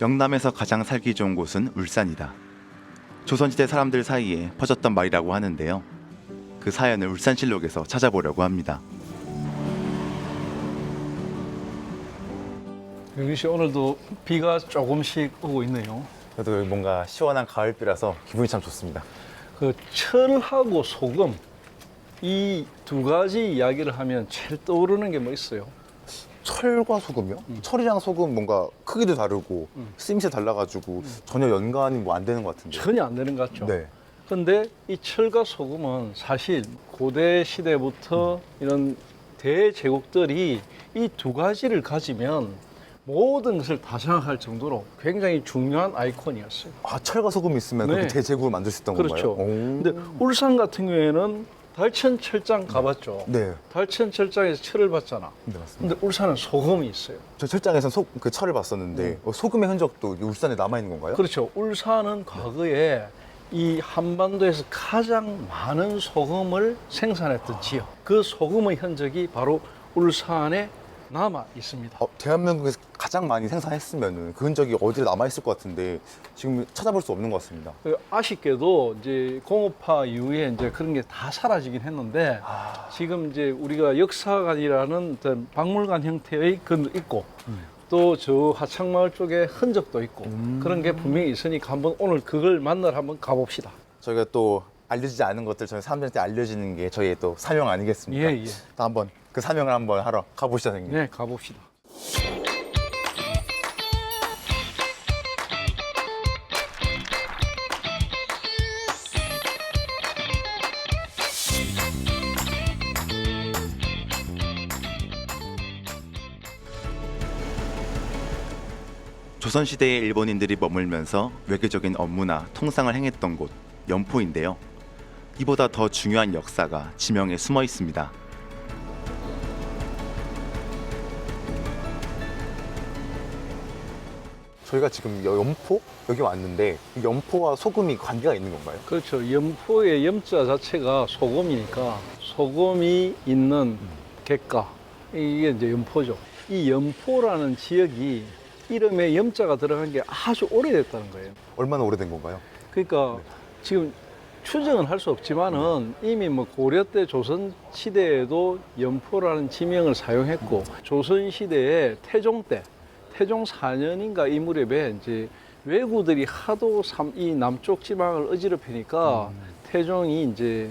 영남에서 가장 살기 좋은 곳은 울산이다. 조선시대 사람들 사이에 퍼졌던 말이라고 하는데요. 그 사연을 울산실록에서 찾아보려고 합니다. 영희 씨 오늘도 비가 조금씩 오고 있네요. 그래도 여기 뭔가 시원한 가을비라서 기분이 참 좋습니다. 그 철하고 소금 이 두 가지 이야기를 하면 제일 떠오르는 게 뭐 있어요? 철과 소금이요? 철이랑 소금 뭔가 크기도 다르고 쓰임새 달라가지고 전혀 연관이 뭐 안 되는 것 같은데. 전혀 안 되는 것 같죠. 네. 근데 이 철과 소금은 사실 고대 시대부터 이런 대제국들이 이 두 가지를 가지면 모든 것을 다 생각할 정도로 굉장히 중요한 아이콘이었어요. 아 철과 소금 이 있으면 네. 그렇게 대제국을 만들 수 있던 그렇죠. 건가요? 오. 근데 울산 같은 경우에는 달천 철장 가봤죠. 네. 달천 철장에서 철을 봤잖아. 네 맞습니다. 근데 울산은 소금이 있어요. 저 철장에서 소, 그 철을 봤었는데 어, 소금의 흔적도 이 울산에 남아 있는 건가요? 그렇죠. 울산은 과거에 이 한반도에서 가장 많은 소금을 생산했던 지역. 그 소금의 흔적이 바로 울산에 남아 있습니다. 어, 대한민국에서 가장 많이 생산했으면 그 흔적이 어디에 남아 있을 것 같은데 지금 찾아볼 수 없는 것 같습니다. 그 아쉽게도 이제 공업화 이후에 이제 그런 게 다 사라지긴 했는데 지금 이제 우리가 역사관이라는 어떤 박물관 형태의 건 있고 또저 하창마을 쪽에 흔적도 있고 그런 게 분명히 있으니까 한번 오늘 그걸 만나러 한번 가봅시다. 저희가 또 알려지지 않은 것들 저희 사람들한테 알려지는 게 저희의 또 사명 아니겠습니까? 예, 예. 또 한번 그 사명을 한번 하러 가보시죠, 선생님. 네, 가봅시다. 조선시대의 일본인들이 머물면서 외교적인 업무나 통상을 행했던 곳 연포인데요. 이보다 더 중요한 역사가 지명에 숨어 있습니다. 저희가 지금 여- 연포 여기 왔는데 이 연포와 소금이 관계가 있는 건가요? 그렇죠. 염포의 염자 자체가 소금이니까 소금이 있는 객가 이게 이제 염포죠. 이 염포라는 지역이 이름에 염자가 들어간 게 아주 오래됐다는 거예요. 얼마나 오래된 건가요? 그러니까 지금 추정은 할 수 없지만은 이미 뭐 고려 때 조선 시대에도 염포라는 지명을 사용했고 조선 시대에 태종 때 태종 4년인가 이 무렵에 이제 왜구들이 하도 삼- 이 남쪽 지방을 어지럽히니까 태종이 이제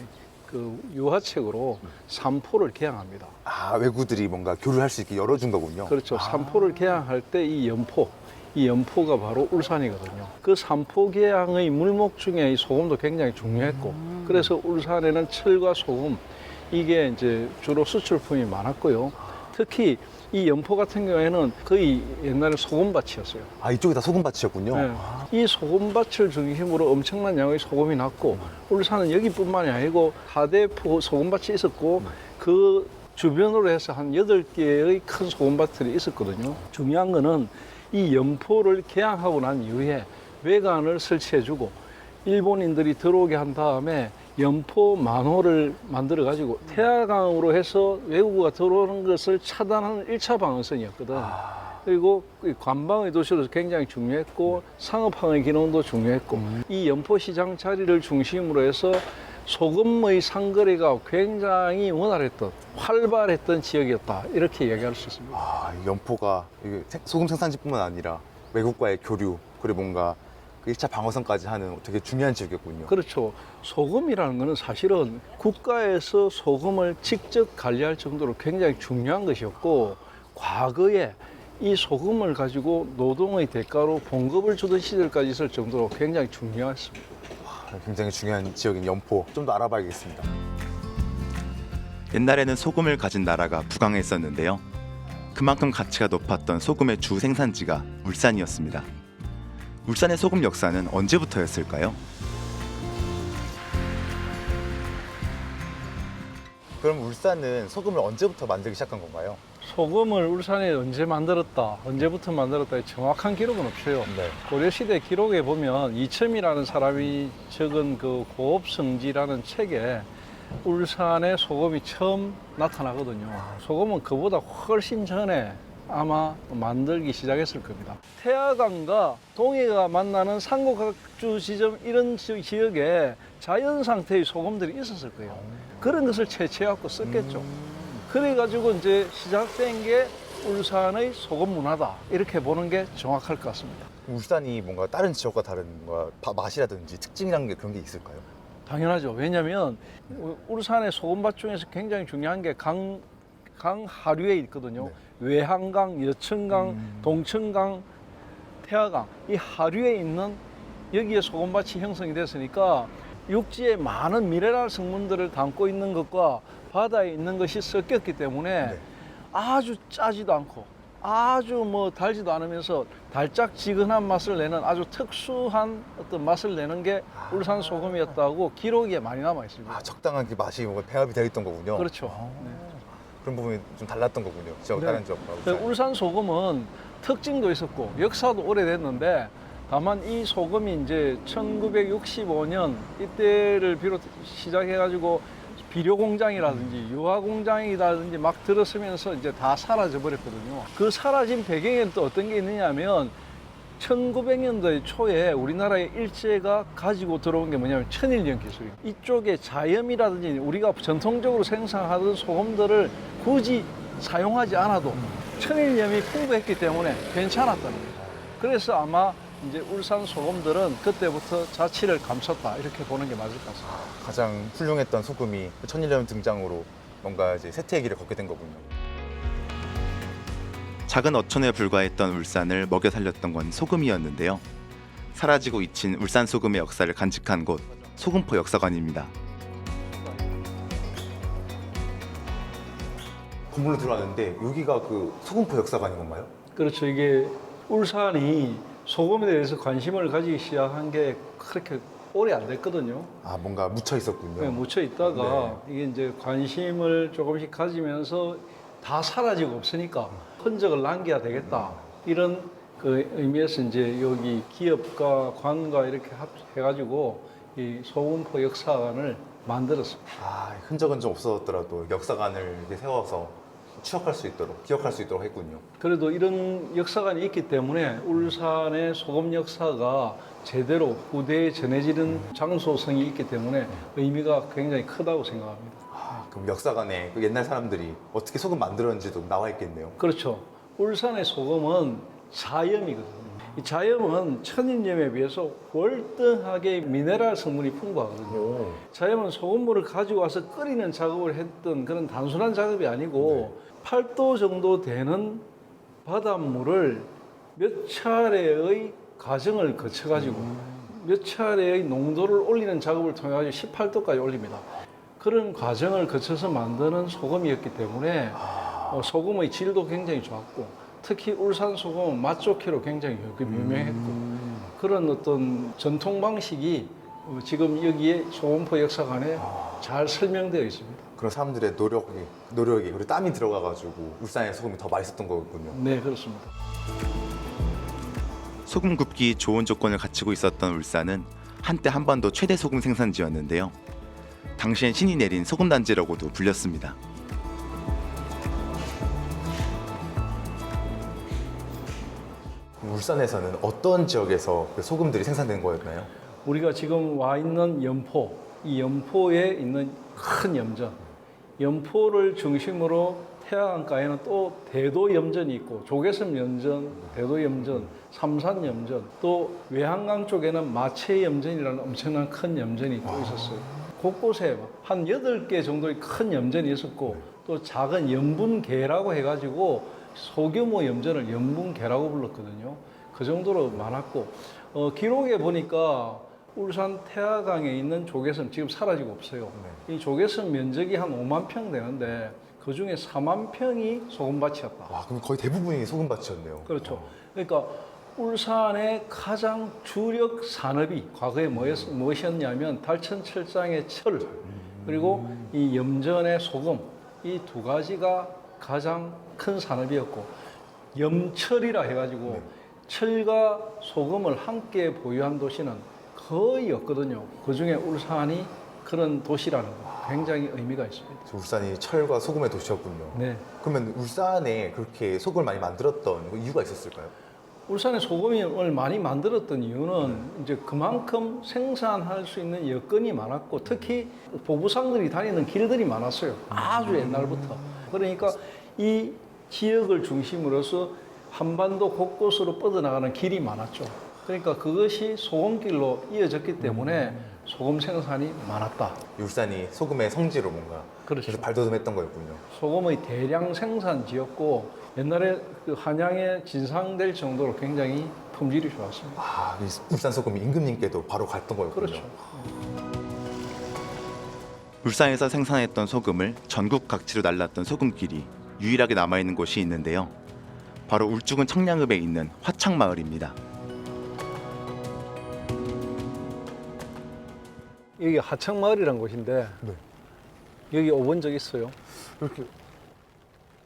그 유화책으로 삼포를 개항합니다. 아 외구들이 뭔가 교류할 수 있게 열어준 거군요. 그렇죠. 삼포를 개항할 때 이 연포, 이 연포가 바로 울산이거든요. 그 삼포 개항의 물목 중에 이 소금도 굉장히 중요했고, 그래서 울산에는 철과 소금 이게 이제 주로 수출품이 많았고요. 특히 이 연포 같은 경우에는 거의 옛날에 소금밭이었어요. 아 이쪽이 다 소금밭이었군요. 네. 이 소금밭을 중심으로 엄청난 양의 소금이 났고 울산은 여기뿐만이 아니고 하대포 소금밭이 있었고 그 주변으로 해서 한 여덟 개의 큰 소금밭들이 있었거든요. 중요한 거는 이 연포를 개항하고 난 이후에 외관을 설치해주고 일본인들이 들어오게 한 다음에 연포 만호를 만들어 가지고 태화강으로 해서 외국어가 들어오는 것을 차단하는 일차 방어선이었거든. 그리고 이 관방의 도시로서 굉장히 중요했고 상업항의 기능도 중요했고 이 연포 시장 자리를 중심으로 해서 소금의 상거래가 굉장히 원활했던 활발했던 지역이었다 이렇게 얘기할 수 있습니다. 아, 이 연포가 소금 생산지뿐만 아니라 외국과의 교류 그리고 뭔가 그 1차 방어선까지 하는 되게 중요한 지역이었군요. 그렇죠. 소금이라는 것은 사실은 국가에서 소금을 직접 관리할 정도로 굉장히 중요한 것이었고 과거에 이 소금을 가지고 노동의 대가로 봉급을 주던 시절까지 있을 정도로 굉장히 중요했습니다. 아, 굉장히 중요한 지역인 연포 좀 더 알아봐야겠습니다. 옛날에는 소금을 가진 나라가 부강했었는데요. 그만큼 가치가 높았던 소금의 주 생산지가 울산이었습니다. 울산의 소금 역사는 언제부터였을까요? 그럼 울산은 소금을 언제부터 만들기 시작한 건가요? 소금을 울산에 언제 만들었다, 언제부터 만들었다 정확한 기록은 없어요. 네. 고려시대 기록에 보면 이첨이라는 사람이 적은 그 고업성지라는 책에 울산에 소금이 처음 나타나거든요. 소금은 그보다 훨씬 전에 아마 만들기 시작했을 겁니다. 태화강과 동해가 만나는 상고각주 지점 이런 지- 지역에 자연 상태의 소금들이 있었을 거예요. 그런 것을 채취해갖고 썼겠죠. 그래가지고 이제 시작된 게 울산의 소금 문화다 이렇게 보는 게 정확할 것 같습니다. 울산이 뭔가 다른 지역과 다른 뭔가 바- 맛이라든지 특징이라는 게 그런 게 있을까요? 당연하죠. 왜냐하면 우- 울산의 소금밭 중에서 굉장히 중요한 게 강, 강 하류에 있거든요. 외한강, 여천강, 동천강, 태화강 이 하류에 있는 여기에 소금밭이 형성이 됐으니까 육지에 많은 미네랄 성분들을 담고 있는 것과 바다에 있는 것이 섞였기 때문에 네. 아주 짜지도 않고 아주 뭐 달지도 않으면서 달짝지근한 맛을 내는 아주 특수한 어떤 맛을 내는 게 울산 소금이었다고 기록에 많이 남아 있습니다. 아 적당한 그 맛이 뭔가 배합이 되어 있던 거군요. 그렇죠. 네. 그런 부분이 좀 달랐던 거군요. 지역 네. 다른 지역과. 그 울산 소금은 특징도 있었고 역사도 오래됐는데 다만 이 소금이 이제 1965년 이때를 비롯 시작해가지고 비료 공장이라든지 유화 공장이라든지 막 들어서면서 이제 다 사라져 버렸거든요. 그 사라진 배경에는 또 어떤 게 있느냐면 1900년대 초에 우리나라의 일제가 가지고 들어온 게 뭐냐면 천일염 기술이에요. 이쪽에 자염이라든지 우리가 전통적으로 생산하던 소금들을 굳이 사용하지 않아도 천일염이 풍부했기 때문에 괜찮았다는 거죠. 그래서 아마 이제 울산 소금들은 그때부터 자취를 감췄다 이렇게 보는 게 맞을 것 같습니다. 가장 훌륭했던 소금이 그 천일염 등장으로 뭔가 이제 세태의 길을 걷게 된 거군요. 작은 어촌에 불과했던 울산을 먹여 살렸던 건 소금이었는데요. 사라지고 잊힌 울산 소금의 역사를 간직한 곳 소금포 역사관입니다. 건물로 들어왔는데 여기가 그 소금포 역사관인 건가요? 그렇죠. 이게 울산이 소금에 대해서 관심을 가지기 시작한 게 그렇게 오래 안 됐거든요. 아 뭔가 묻혀 있었군요. 네, 묻혀 있다가 이게 이제 관심을 조금씩 가지면서 다 사라지고 없으니까 흔적을 남겨야 되겠다 이런 그 의미에서 이제 여기 기업과 관과 이렇게 합해가지고 이 소금포 역사관을 만들었습니다. 아 흔적은 좀 없어졌더라도 역사관을 이렇게 세워서 추억할 수 있도록 기억할 수 있도록 했군요. 그래도 이런 역사관이 있기 때문에 울산의 소금 역사가 제대로 후대에 전해지는 장소성이 있기 때문에 의미가 굉장히 크다고 생각합니다. 아, 그럼 역사관에 그 옛날 사람들이 어떻게 소금 만들었는지도 나와 있겠네요. 그렇죠. 울산의 소금은 자염이거든요. 이 자염은 천인염에 비해서 월등하게 미네랄 성분이 풍부하거든요. 자염은 소금물을 가지고 와서 끓이는 작업을 했던 그런 단순한 작업이 아니고 8도 정도 되는 바닷물을 몇 차례의 과정을 거쳐가지고 몇 차례의 농도를 올리는 작업을 통해 가지고 18도까지 올립니다. 그런 과정을 거쳐서 만드는 소금이었기 때문에 어, 소금의 질도 굉장히 좋았고 특히 울산 소금은 맛 좋기로 굉장히 유- 유명했고 그런 어떤 전통 방식이 어, 지금 여기에 소금포 역사관에 잘 설명되어 있습니다. 그런 사람들의 노력이 노력이 그리고 땀이 들어가가지고 울산의 소금이 더 맛있었던 거군요. 네, 그렇습니다. 소금 굽기 좋은 조건을 갖추고 있었던 울산은 한때 한반도 최대 소금 생산지였는데요. 당시엔 신이 내린 소금 단지라고도 불렸습니다. 울산에서는 어떤 지역에서 그 소금들이 생산된 거였나요? 우리가 지금 와 있는 연포, 이 연포에 있는 큰 염전, 연포를 중심으로 태화강가에는 또 대도 염전이 있고 조개섬 염전, 대도 염전, 삼산 염전, 또 외한강 쪽에는 마체 염전이라는 엄청난 큰 염전이 또 있었어요. 곳곳에 한 여덟 개 정도의 큰 염전이 있었고 또 작은 염분계라고 해가지고 소규모 염전을 염분계라고 불렀거든요. 그 정도로 많았고 어, 기록에 보니까 울산 태화강에 있는 조개섬 지금 사라지고 없어요. 이 조개섬 면적이 한 5만 평 되는데 그 중에 4만 평이 소금밭이었다. 와 그럼 거의 대부분이 소금밭이었네요. 그렇죠. 그러니까 울산의 가장 주력 산업이 과거에 뭐였, 무엇이었냐면 달천 철장의 철 그리고 이 염전의 소금 이 두 가지가 가장 큰 산업이었고 염철이라 해가지고 철과 소금을 함께 보유한 도시는 거의 없거든요. 그 중에 울산이 그런 도시라는 거. 굉장히 의미가 있습니다. 저 울산이 철과 소금의 도시였군요. 네. 그러면 울산에 그렇게 소금을 많이 만들었던 그 이유가 있었을까요? 울산에 소금을 많이 만들었던 이유는 이제 그만큼 생산할 수 있는 여건이 많았고 특히 보부상들이 다니는 길들이 많았어요. 아주 옛날부터. 그러니까 이 지역을 중심으로서 한반도 곳곳으로 뻗어나가는 길이 많았죠. 그러니까 그것이 소금길로 이어졌기 때문에 소금 생산이 많았다. 울산이 소금의 성지로 뭔가 그렇죠. 계속 발돋움했던 거였군요. 소금의 대량 생산 지였고 옛날에 그 한양에 진상될 정도로 굉장히 품질이 좋았습니다. 아, 이 울산 소금이 임금님께도 바로 갔던 거였군요. 그렇죠. 울산에서 생산했던 소금을 전국 각지로 날랐던 소금길이 유일하게 남아있는 곳이 있는데요. 바로 울주군 청량읍에 있는 화창마을입니다. 여기 하창마을이란 곳인데 네. 여기 오본 적 있어요? 이렇게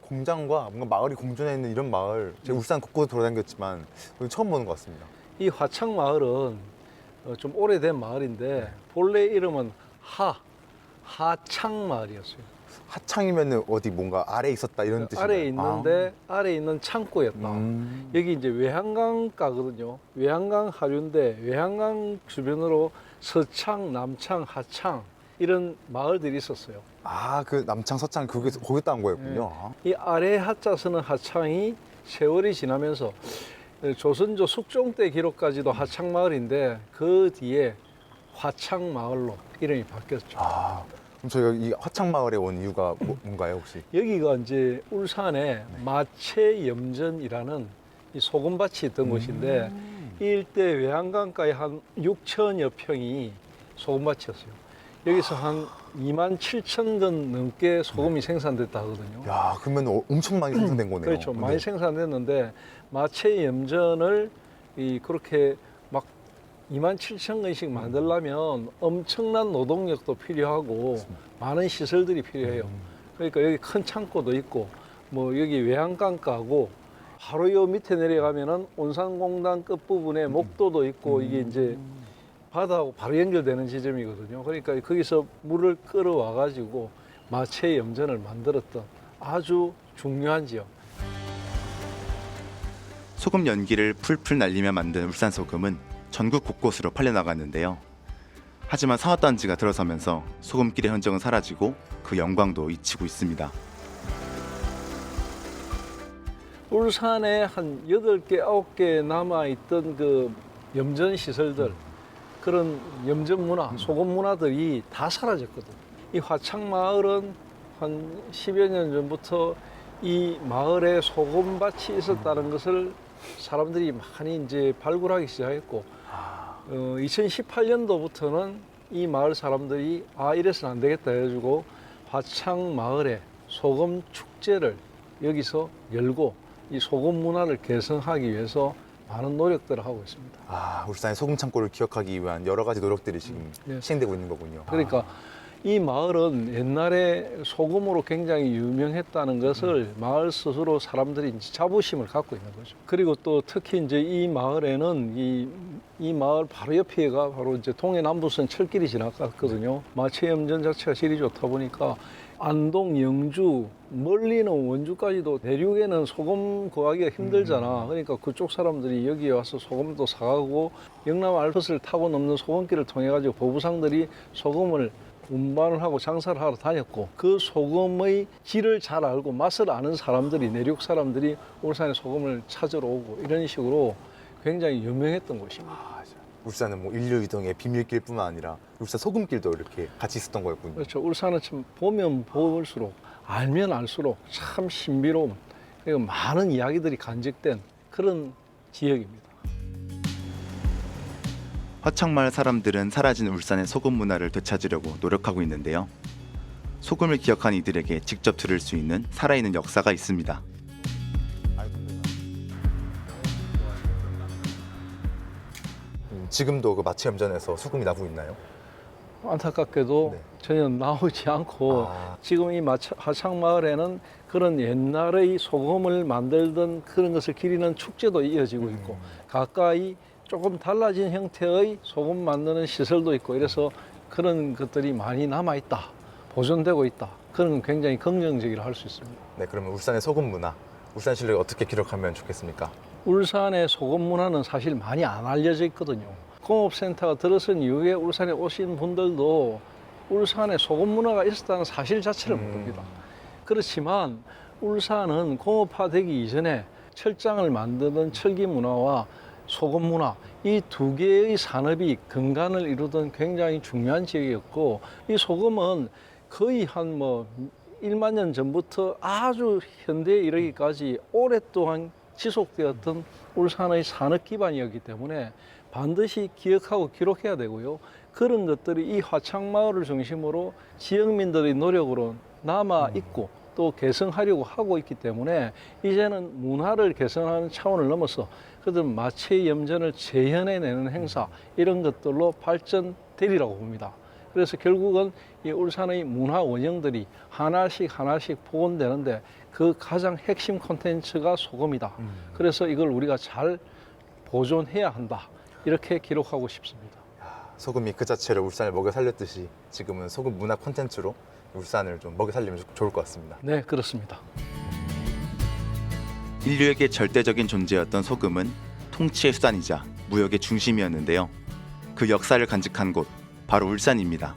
공장과 뭔가 마을이 공존해 있는 이런 마을 제가 울산 곳곳 돌아다녔지만 처음 보는 것 같습니다. 이 화창마을은 어, 좀 오래된 마을인데 본래 이름은 하 하창마을이었어요. 하창이면 어디 뭔가 아래 에 있었다 이런 뜻인가요? 아래에 있는데 아래에 있는 창고였다. 아. 음. 여기 이제 외양강가거든요. 외양강 하류인데 외양강 주변으로 서창, 남창, 하창 이런 마을들이 있었어요. 아, 그 남창 서창 거기서 거기다 한 거였군요. 아. 이 아래 하자 쓰는 하창이 세월이 지나면서 조선조 숙종 때 기록까지도 하창 마을인데 그 뒤에 화창 마을로 이름이 바뀌었죠. 아, 그럼 저희가 이 화창 마을에 온 이유가 뭐, 뭔가요 혹시? 여기가 이제 울산에 마채염전이라는 이 소금밭이 있던 곳인데 이 일대 외양강가에 한 6천여 평이 소금밭이었어요. 여기서 한 2만 7천 건 넘게 소금이 생산됐다 하거든요. 야, 그러면 어- 엄청 많이 생산된 거네요. 그렇죠. 많이 네. 생산됐는데 마체 염전을 이 그렇게 막 2만 7천 건씩 만들려면 엄청난 노동력도 필요하고 많은 시설들이 필요해요. 그러니까 여기 큰 창고도 있고 뭐 여기 외양강가고 바로 요 밑에 내려가면은 온산공단 끝부분에 목도도 있고 이게 이제 바다하고 바로 연결되는 지점이거든요. 그러니까 거기서 물을 끌어와 가지고 마체 염전을 만들었던 아주 중요한 지역. 소금 연기를 풀풀 날리며 만든 울산 소금은 전국 곳곳으로 팔려나갔는데요. 하지만 상업단지가 들어서면서 소금길의 흔적은 사라지고 그 영광도 잊히고 있습니다. 울산에 한 여덟 개 아홉 개 남아있던 그 염전 시설들, 그런 염전 문화, 소금 문화들이 다 사라졌거든. 이 화창마을은 한 10여 년 전부터 이 마을에 소금밭이 있었다는 것을 사람들이 많이 이제 발굴하기 시작했고, 어, 2018년도부터는 이 마을 사람들이 아, 이래서는 안 되겠다 해가지고 화창 마을에 소금 축제를 여기서 열고 이 소금 문화를 개선하기 위해서 많은 노력들을 하고 있습니다. 아, 울산의 소금 창고를 기억하기 위한 여러 가지 노력들이 지금 예. 시행되고 있는 거군요. 그러니까 이 마을은 옛날에 소금으로 굉장히 유명했다는 것을 마을 스스로 사람들이 자부심을 갖고 있는 거죠. 그리고 또 특히 이제 이 마을에는 이, 이 마을 바로 옆에가 바로 이제 동해남부선 철길이 지나갔거든요. 마체염전 자체가 질이 좋다 보니까 안동, 영주, 멀리는 원주까지도 내륙에는 소금 구하기가 힘들잖아. 그러니까 그쪽 사람들이 여기 와서 소금도 사가고 영남 알프스를 타고 넘는 소금길을 통해 가지고 보부상들이 소금을 운반을 하고 장사를 하러 다녔고 그 소금의 질을 잘 알고 맛을 아는 사람들이 내륙 사람들이 울산에 소금을 찾으러 오고 이런 식으로 굉장히 유명했던 곳입니다. 아, 자, 울산은 뭐 인류 이동의 비밀길뿐만 아니라 울산 소금길도 이렇게 같이 있었던 거였군요. 그렇죠. 울산은 참 보면 볼수록 알면 알수록 참 신비로운 그리고 많은 이야기들이 간직된 그런 지역입니다. 화창마을 사람들은 사라진 울산의 소금 문화를 되찾으려고 노력하고 있는데요. 소금을 기억한 이들에게 직접 들을 수 있는 살아있는 역사가 있습니다. 음, 지금도 그 마취염전에서 소금이 나고 있나요? 안타깝게도 네. 전혀 나오지 않고 아. 지금 이 마차- 하창마을에는 그런 옛날의 소금을 만들던 그런 것을 기리는 축제도 이어지고 있고 가까이 조금 달라진 형태의 소금 만드는 시설도 있고 이래서 그런 것들이 많이 남아 있다. 보존되고 있다. 그런 건 굉장히 긍정적이라 할 수 있습니다. 네, 그러면 울산의 소금 문화, 울산 실력을 어떻게 기록하면 좋겠습니까? 울산의 소금 문화는 사실 많이 안 알려져 있거든요. 공업센터가 들어선 이후에 울산에 오신 분들도 울산에 소금 문화가 있었다는 사실 자체를 음. 모릅니다. 그렇지만 울산은 공업화되기 이전에 철장을 만드는 철기 문화와 소금 문화 이 두 개의 산업이 근간을 이루던 굉장히 중요한 지역이었고 이 소금은 거의 한 뭐 1만 년 전부터 아주 현대에 이르기까지 오랫동안 지속되었던 울산의 산업 기반이었기 때문에 반드시 기억하고 기록해야 되고요. 그런 것들이 이 화창마을을 중심으로 지역민들의 노력으로 남아 있고 또 개성하려고 하고 있기 때문에 이제는 문화를 개선하는 차원을 넘어서 그들 마체 염전을 재현해내는 행사 이런 것들로 발전되리라고 봅니다. 그래서 결국은 이 울산의 문화 원형들이 하나씩 하나씩 복원되는데 그 가장 핵심 콘텐츠가 소금이다. 그래서 이걸 우리가 잘 보존해야 한다. 이렇게 기록하고 싶습니다. 소금이 그 자체를 울산을 먹여 살렸듯이 지금은 소금 문화 콘텐츠로 울산을 좀 먹여 살리면 좋- 좋을 것 같습니다. 네, 그렇습니다. 인류에게 절대적인 존재였던 소금은 통치의 수단이자 무역의 중심이었는데요. 그 역사를 간직한 곳 바로 울산입니다.